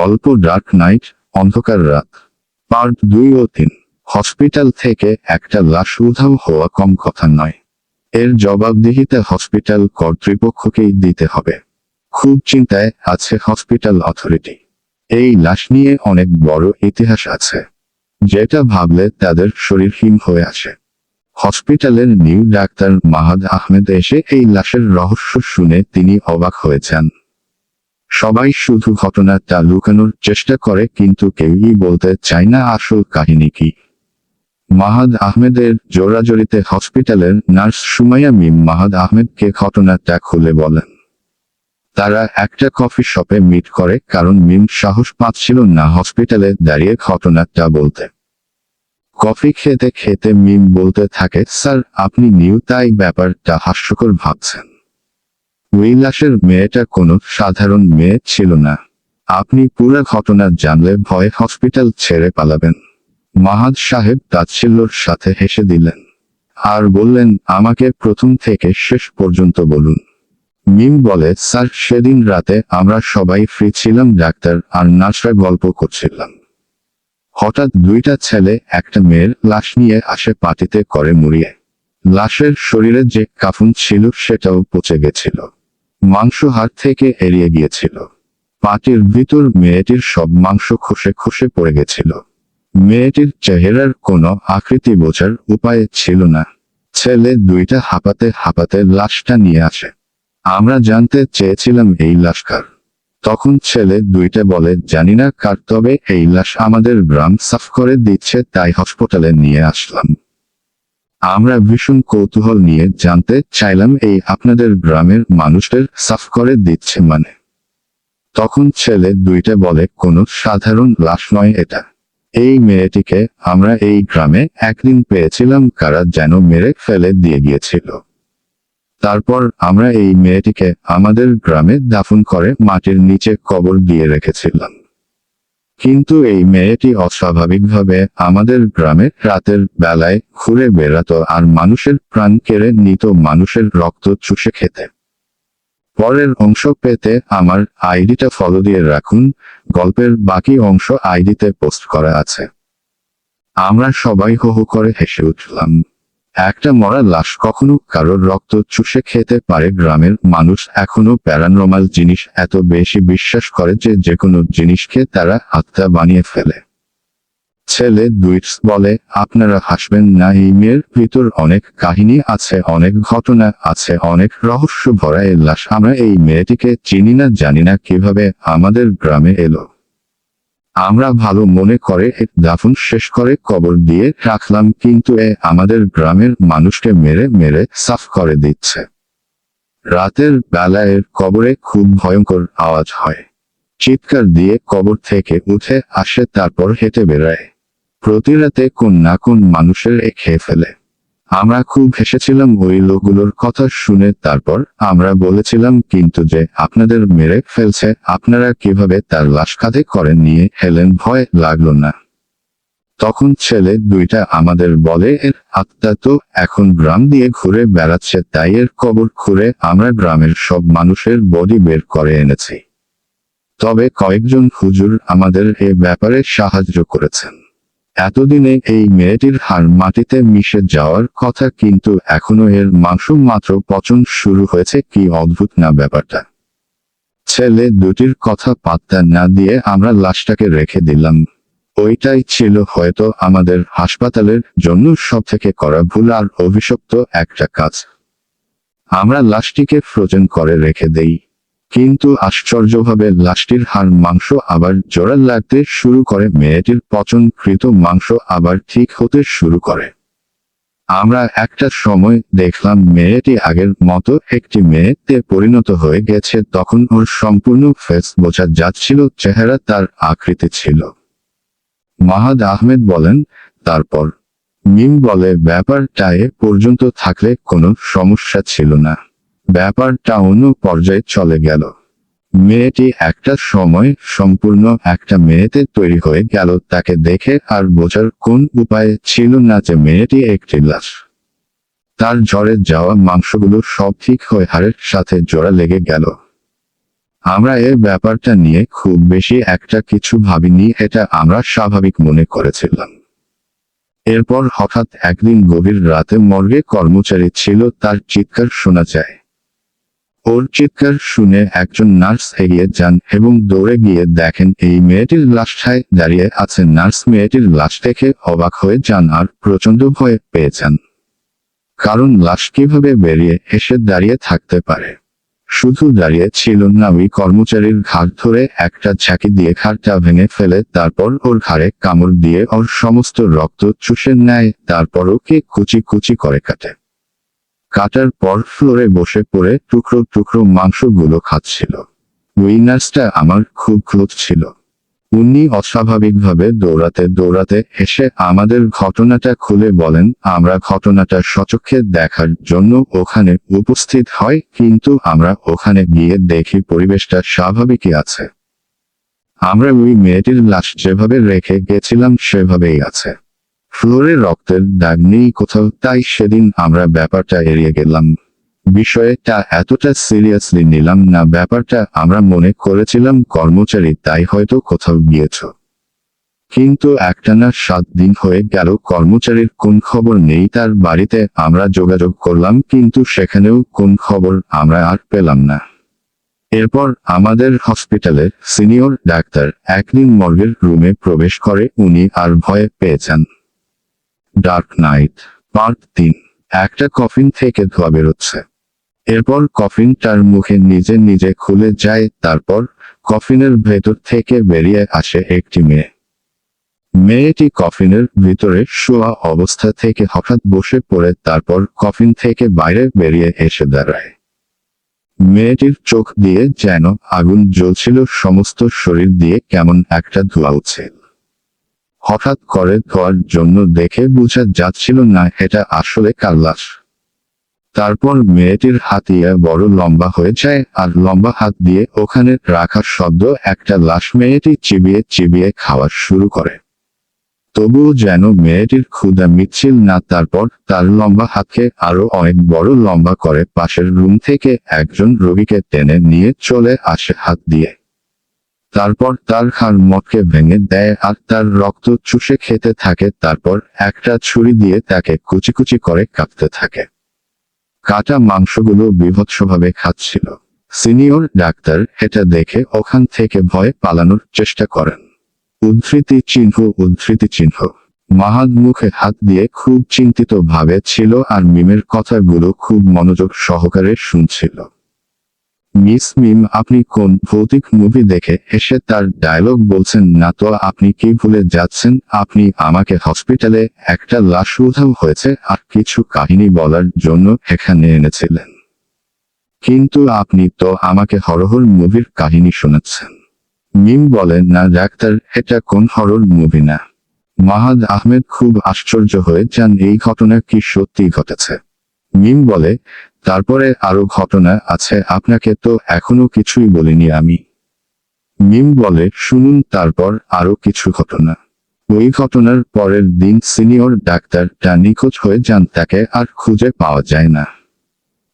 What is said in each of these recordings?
গল্প dark night অন্ধকার রাত। পার্ট দুই ও তিন। হসপিটাল থেকে একটা লাশ উধাও হওয়া কম কথা নয়। এর জবাবদিহিতা হসপিটাল কর্তৃপক্ষকেই দিতে হবে। খুব চিন্তায় আছে হসপিটাল অথরিটি এই লাশ নিয়ে অনেক বড় ইতিহাস আছে। যেটা ভাবলে তাদের শরীর হিম হয়ে আসে। হসপিটালের নিউ ডাক্তার মাহাদ আহমেদ এসে এই লাশের রহস্য শুনে তিনি অবাক হয়েছেন। সবাই শুধু ঘটনাটা লুকানোর চেষ্টা করে, কিন্তু কেউই বলতে চায় না আসল কাহিনী কি। মাহাদ আহমেদের জোরাজোরিতে হসপিটালের নার্স সুমাইয়া মিম মাহাদ আহমেদকে ঘটনাটা খুলে বলেন। তারা একটা কফি শপে মিট করে, কারণ মিম সাহস পাচ্ছিল না হসপিটালে দাঁড়িয়ে ঘটনাটা বলতে। কফি খেতে খেতে মিম বলতে থাকে, স্যার, আপনি নিউ, তাই ব্যাপারটা হাস্যকর ভাবছেন। উইলাসের মেয়েটা কোনো সাধারণ মেয়ে ছিল না। আপনি পুরো ঘটনা জানলে ভয়ে হসপিটাল ছেড়ে পালাবেন। মাহাদ সাহেব তাচ্ছিল্যর সাথে হেসে দিলেন। আর বললেন, আমাকে প্রথম থেকে শেষ পর্যন্ত বলুন। মিম বলে, স্যার, সেদিন রাতে আমরা সবাই ফ্রি ছিলাম, ডাক্তার আর নার্সরা গল্প করছিলাম। হঠাৎ দুইটা ছেলে একটা মেয়ের লাশ নিয়ে আসে পাটিতে করে মুড়িয়ে। লাশের শরীরে যে কাফুন ছিল, সেটাও পচে গেছিল। মাংস হাত থেকে এড়িয়ে গিয়েছিল। পাটির ভিতর মেয়েটির সব মাংস খসে খসে পড়ে গেছিল। মেয়েটির চেহারার কোনো আকৃতি বোঝার উপায় ছিল না। ছেলে দুইটা হাঁপাতে হাঁপাতে লাশটা নিয়ে আসে। আমরা জানতে চেয়েছিলাম এই লাশ কার তখন ছেলে দুইটা বলে, জানি না কার, তবে এই লাশ আমাদের গ্রাম সাফ করে দিচ্ছে, তাই হসপিটালে নিয়ে আসলাম। আমরা ভীষণ কৌতূহল নিয়ে জানতে চাইলাম, এই আপনাদের গ্রামের মানুষদের সাফ করে দিচ্ছে মানে। তখন ছেলে দুইটা বলে, কোনো সাধারণ লাশ নয় এটা। এই মেয়েটিকে আমরা এই গ্রামে একদিন পেয়েছিলাম, কারা যেন মেরে ফেলে দিয়ে গিয়েছিল। তারপর আমরা এই মেয়েটিকে আমাদের গ্রামে দাফন করে মাটির নিচে কবর দিয়ে রেখেছিলাম। কিন্তু এই মেয়েটি অস্বাভাবিকভাবে আমাদের গ্রামে রাতের বেলায় ঘুরে বেড়াতো আর মানুষের প্রাণ কেড়ে নিত মানুষের রক্ত চুষে খেতে। পরের অংশ পেতে আমার আইডিটা ফলো দিয়ে রাখুন, গল্পের বাকি অংশ আইডিতে পোস্ট করা আছে। আমরা সবাই হো হো করে হেসে উঠলাম। একটা মরা লাশ কখনো কারোর রক্ত চুষে খেতে পারে গ্রামের মানুষ, এখনও প্যারানর্মাল জিনিস এত বেশি বিশ্বাস করে যে যে কোনো জিনিসকে তারা আত্মা বানিয়ে ফেলে। ছেলে দুইটস বলে, আপনারা হাসবেন না, এই মেয়ের ভিতর অনেক কাহিনী আছে, অনেক ঘটনা আছে, অনেক রহস্য ভরা এই লাশ। আমরা এই মেয়েটিকে চিনি না, জানি না কীভাবে আমাদের গ্রামে এলো। আমরা ভালো মনে করে দাফন শেষ করে কবর দিয়ে রাখলাম, কিন্তু এ আমাদের গ্রামের মানুষকে মেরে মেরে সাফ করে দিচ্ছে। রাতের বেলায় কবরে খুব ভয়ঙ্কর আওয়াজ হয়। চিৎকার দিয়ে কবর থেকে উঠে আসে, তারপর হেঁটে বেড়ায়। প্রতি রাতে কোন না কোন মানুষের এ খেয়ে ফেলে। আমরা খুব হেসেছিলাম ওই লোকগুলোর কথা শুনে তারপর আমরা বলেছিলাম, কিন্তু যে আপনাদের মেরে ফেলছে, আপনারা কীভাবে তার লাশ কাঁধে করে নিয়ে হেলেন ভয় লাগল না। তখন ছেলে দুইটা আমাদের বলে, এর আত্মা তো এখন গ্রাম দিয়ে ঘুরে বেড়াচ্ছে, তাই এর কবর খুঁড়ে আমরা গ্রামের সব মানুষের বডি বের করে এনেছি। তবে কয়েকজন হুজুর আমাদের এ ব্যাপারে সাহায্য করেছেন। এতদিনে এই মেয়েটির হাড় মাটিতে মিশে যাওয়ার কথা কিন্তু এখনও এর মাংস মাত্র পচন শুরু হয়েছে, কি অদ্ভুত না ব্যাপারটা। ছেলে দুটির কথা পাত্তা না দিয়ে আমরা লাশটাকে রেখে দিলাম। ওইটাই ছিল হয়তো আমাদের হাসপাতালের জন্য সব থেকে করা ভুল আর অভিশপ্ত একটা কাজ। আমরা লাশটিকে ফ্রোজেন করে রেখে দেই। কিন্তু আশ্চর্যভাবে লাশটির হাড় মাংস আবার জোড়া লাগতে শুরু করে, মেয়েটির পচনকৃত মাংস আবার ঠিক হতে শুরু করে। আমরা একটা সময় দেখলাম মেয়েটি আগের মতো একটি মেয়েতে পরিণত হয়ে গেছে, তখন ওর সম্পূর্ণ ফেস বোঝা যাচ্ছিল, চেহারা তার আকৃতি ছিল। মাহাদ আহমেদ বলেন, তারপর। মিম বলে, ব্যাপারটা এ পর্যন্ত থাকলে কোনো সমস্যা ছিল না। ব্যাপারটা অন্য পর্যায়ে চলে গেল। মেয়েটি একটা সময় সম্পূর্ণ একটা মেয়েতে তৈরি হয়ে গেল, তাকে দেখে আর বোঝার কোন উপায় ছিল না যে মেয়েটি একটি লাশ। তার ঝড়ে যাওয়া মাংসগুলো সব ঠিক হয়ে হাড়ের সাথে জোড়া লেগে গেল। আমরা এর ব্যাপারটা নিয়ে খুব বেশি একটা কিছু ভাবিনি, এটা আমরা স্বাভাবিক মনে করেছিলাম। এরপর হঠাৎ একদিন গভীর রাতে মর্গে কর্মচারী ছিল, তার চিৎকার শোনা যায়। ওর চিৎকার শুনে একজন নার্স এগিয়ে যান এবং দৌড়ে গিয়ে দেখেন এই মেয়েটির লাশটায় দাঁড়িয়ে আছে। নার্স মেয়েটির লাশ দেখে অবাক হয়ে যান আর প্রচণ্ড ভয়ে পেয়েছেন কারণ লাশ কীভাবে বেরিয়ে এসে দাঁড়িয়ে থাকতে পারে? শুধু দাঁড়িয়ে ছিল না, ওই কর্মচারীর ঘাট ধরে একটা ঝাঁকি দিয়ে ঘাড়টা ভেঙে ফেলে, তারপর ওর ঘাড়ে কামড় দিয়ে ওর সমস্ত রক্ত চুষে নেয় তারপর ওকে কুচি কুচি করে কাটে। কাটার পর ফ্লোরে বসে পড়ে টুকরো টুকরো মাংসগুলো খাচ্ছিল। উইনার্সটা আমার খুব ক্লোজ ছিল। উনি অস্বাভাবিকভাবে দৌড়াতে দৌড়াতে এসে আমাদের ঘটনাটা খুলে বলেন, আমরা ঘটনাটা সচক্ষে দেখার জন্য ওখানে উপস্থিত হয়, কিন্তু আমরা ওখানে গিয়ে দেখি পরিবেশটা স্বাভাবিকই আছে। আমরা ওই মেয়েটির লাশ যেভাবে রেখে গেছিলাম সেভাবেই আছে। ফ্লোরে রক্তের দাগ নেই কোথাও, তাই সেদিন আমরা ব্যাপারটা এড়িয়ে গেলাম। বিষয়টা এতটা সিরিয়াসলি নিলাম না, ব্যাপারটা আমরা মনে করেছিলাম কর্মচারী তাই হয়তো কোথাও গিয়েছ। কিন্তু একটানা সাত দিন হয়ে গেল, কর্মচারীর কোন খবর নেই তার বাড়িতে আমরা যোগাযোগ করলাম, কিন্তু সেখানেও কোন খবর আমরা আর পেলাম না। এরপর আমাদের হসপিটালের সিনিয়র ডাক্তার একদিন মর্গের রুমে প্রবেশ করে, উনি আর ভয়ে পেয়েছেন। ডার্ক নাইট পার্ট তিন, একটা কফিন থেকে ধোয়া বেরোচ্ছে। এরপর কফিনটার মুখে নিজে নিজে খুলে যায়, তারপর কফিনের ভেতর থেকে বেরিয়ে আসে একটি মেয়ে। মেয়েটি কফিনের ভিতরে শোয়া অবস্থা থেকে হঠাৎ বসে পড়ে, তারপর কফিন থেকে বাইরে বেরিয়ে এসে দাঁড়ায়। মেয়েটির চোখ দিয়ে যেন আগুন জ্বলছিল, সমস্ত শরীর দিয়ে কেমন একটা ধোয়া উঠছিল হঠাৎ করে ধোয়ার জন্য দেখে বোঝা যাচ্ছিল না এটা আসলে কার তারপর মেয়েটির হাতিয়া বড় লম্বা হয়ে যায় আর লম্বা হাত দিয়ে ওখানে রাখার শব্দ একটা লাশ মেয়েটি চিবিয়ে চিবিয়ে খাওয়া শুরু করে। তবুও যেন মেয়েটির ক্ষুদা মিছিল না, তারপর তার লম্বা হাতকে আরও অনেক বড় লম্বা করে পাশের রুম থেকে একজন রোগীকে টেনে নিয়ে চলে আসে হাত দিয়ে। তারপর তার খান মটকে ভেঙে দেয় আর তার রক্ত চুষে খেতে থাকে, তারপর একটা ছুরি দিয়ে তাকে কুচি কুচি করে কাঁপতে থাকে। কাটা মাংসগুলো বিভৎসভাবে খাচ্ছিল। সিনিয়র ডাক্তার এটা দেখে ওখান থেকে ভয়ে পালানোর চেষ্টা করেন। উদ্ধৃতি চিহ্ন উদ্ধৃতি চিহ্ন। মাহাদ মুখে হাত দিয়ে খুব চিন্তিত ভাবে ছিল আর মিমের কথাগুলো খুব মনোযোগ সহকারে শুনছিল। মিস মিম, আপনি কোন ভৌতিক মুভি দেখে এসে তার ডায়লগ বলছেন? না তো, আপনি কি ভুলে যাচ্ছেন? আপনি আমাকে হসপিটালে একটা লাশ উধাও হয়েছে আর কিছু কাহিনী বলার জন্য এখানে এনেছিলেন। কিন্তু আপনি তো আমাকে হরহর মুভির কাহিনী শোনাচ্ছেন। মিম বলেন না ডাক্তার, এটা কোন হরর মুভি না। মাহাদ আহমেদ খুব আশ্চর্য হয়ে যান এই ঘটনা কি সত্যি ঘটেছে? মিম বলে, তারপরে আরও ঘটনা আছে, আপনাকে তো এখনও কিছুই বলিনি আমি। মিম বলে, শুনুন, তারপর আরও কিছু ঘটনা। ওই ঘটনার পরের দিন সিনিয়র ডাক্তারটা নিখোঁজ হয়ে যান, তাকে আর খুঁজে পাওয়া যায় না।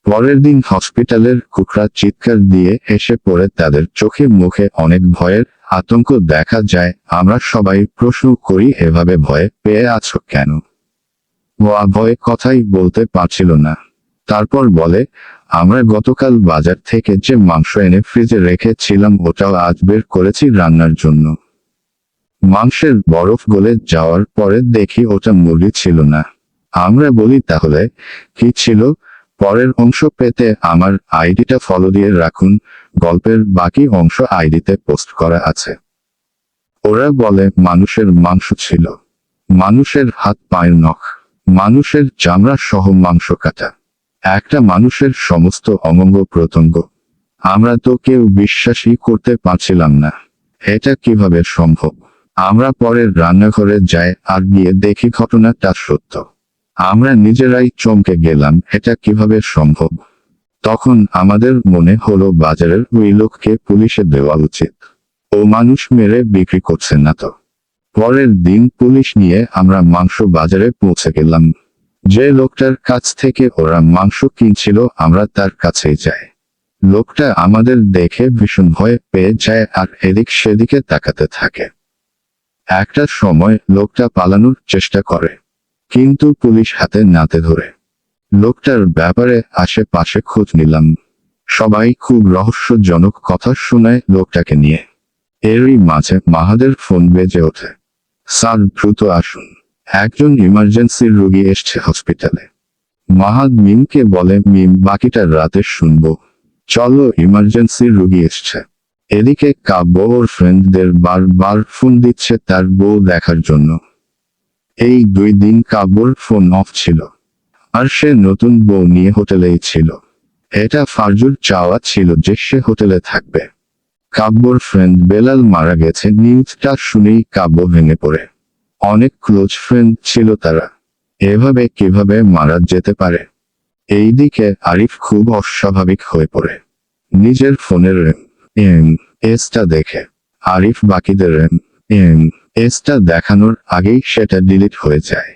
পরের দিন হসপিটালের কুকরা চিৎকার দিয়ে এসে পড়ে তাদের চোখে মুখে অনেক ভয়ের আতঙ্ক দেখা যায়, আমরা সবাই প্রশ্ন করি, এভাবে ভয়ে পেয়ে আছো কেন? ও ভয়ে কথাই বলতে পারছিল না। তারপর বলে, আমরা গতকাল বাজার থেকে যে মাংস এনে ফ্রিজে রেখেছিলাম, ওটাও আজ বের করেছি রান্নার জন্য। মাংসের বরফ গলে যাওয়ার পরে দেখি ওটা মুরগি ছিল না। আমরা বলি, তাহলে কি ছিল? পরের অংশ পেতে আমার আইডিটা ফলো দিয়ে রাখুন, গল্পের বাকি অংশ আইডিতে পোস্ট করা আছে। ওরা বলে, মানুষের মাংস ছিল। মানুষের হাত, পায়ের নখ। মানুষের চামড়া সহ মাংস কাটা। একটা মানুষের সমস্ত অঙ্গ প্রত্যঙ্গ। আমরা তো কেউ বিশ্বাসই করতে পারছিলাম না। এটা কীভাবে সম্ভব? আমরা পরের রান্নাঘরে যাই আর গিয়ে দেখি ঘটনাটা সত্য। আমরা নিজেরাই চমকে গেলাম, এটা কীভাবে সম্ভব? তখন আমাদের মনে হলো বাজারের ওই লোককে পুলিশে দেওয়া উচিত। ও মানুষ মেরে বিক্রি করছে না তো। পরের দিন পুলিশ নিয়ে আমরা মাংস বাজারে পৌঁছে গেলাম। যে লোকটার কাছ থেকে ওরা মাংস কিনছিল, আমরা তার কাছেই যাই। লোকটা আমাদের দেখে ভীষণ ভয় পেয়ে যায় আর এদিক সেদিকে তাকাতে থাকে। একটা সময় লোকটা পালানোর চেষ্টা করে, কিন্তু পুলিশ হাতে নাতে ধরে। লোকটার ব্যাপারে আশেপাশে খোঁজ নিলাম। সবাই খুব রহস্যজনক কথা শোনায় লোকটাকে নিয়ে। এরই মাঝে মাহাদের ফোন বেজে ওঠে। স্যার দ্রুত আসুন। একজন ইমার্জেন্সির রোগী এসছে হসপিটালে মাহাদ মিমকে বলে, মিম, বাকিটা রাতে শুনব। চলো ইমার্জেন্সির রোগী এসছে। এদিকে কাব্য ওর ফ্রেন্ডদের বারবার ফোন দিচ্ছে তার বউ দেখার জন্য। এই দুই দিন কাব্যর ফোন অফ ছিল। আর সে নতুন বউ নিয়ে হোটেলেই ছিল। এটা ফারজুর চাওয়া ছিল যে সে হোটেলে থাকবে। কাব্যর ফ্রেন্ড বেলাল মারা গেছে, নিউজটা শুনেই কাব্য ভেঙে পড়ে। অনেক ক্লোজ ফ্রেন্ড ছিল তারা। এভাবে কীভাবে মারা যেতে পারে? এইদিকে আরিফ খুব অস্বাভাবিক হয়ে পড়ে। নিজের ফোনের এম, এসটা দেখে। আরিফ বাকিদের র্যাম এম, এসটা দেখানোর আগেই সেটা ডিলিট হয়ে যায়।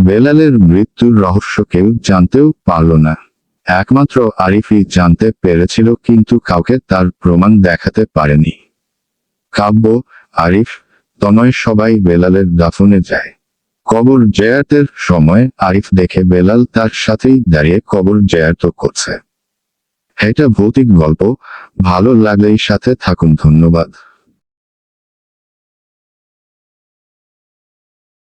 বেলালের মৃত্যুর রহস্য কেউ জানতেও পারল না। একমাত্র আরিফই জানতে পেরেছিল কিন্তু কাউকে তার প্রমাণ দেখাতে পারেনি। কাব্য, আরিফ, তনয় সবাই বেলালের দাফনে যায়। কবর জয়াতের সময় আরিফ দেখে বেলাল তার সাথেই দাঁড়িয়ে কবর জয়াত করছে। এটা ভৌতিক গল্প, ভালো লাগলেই সাথে থাকুন, ধন্যবাদ।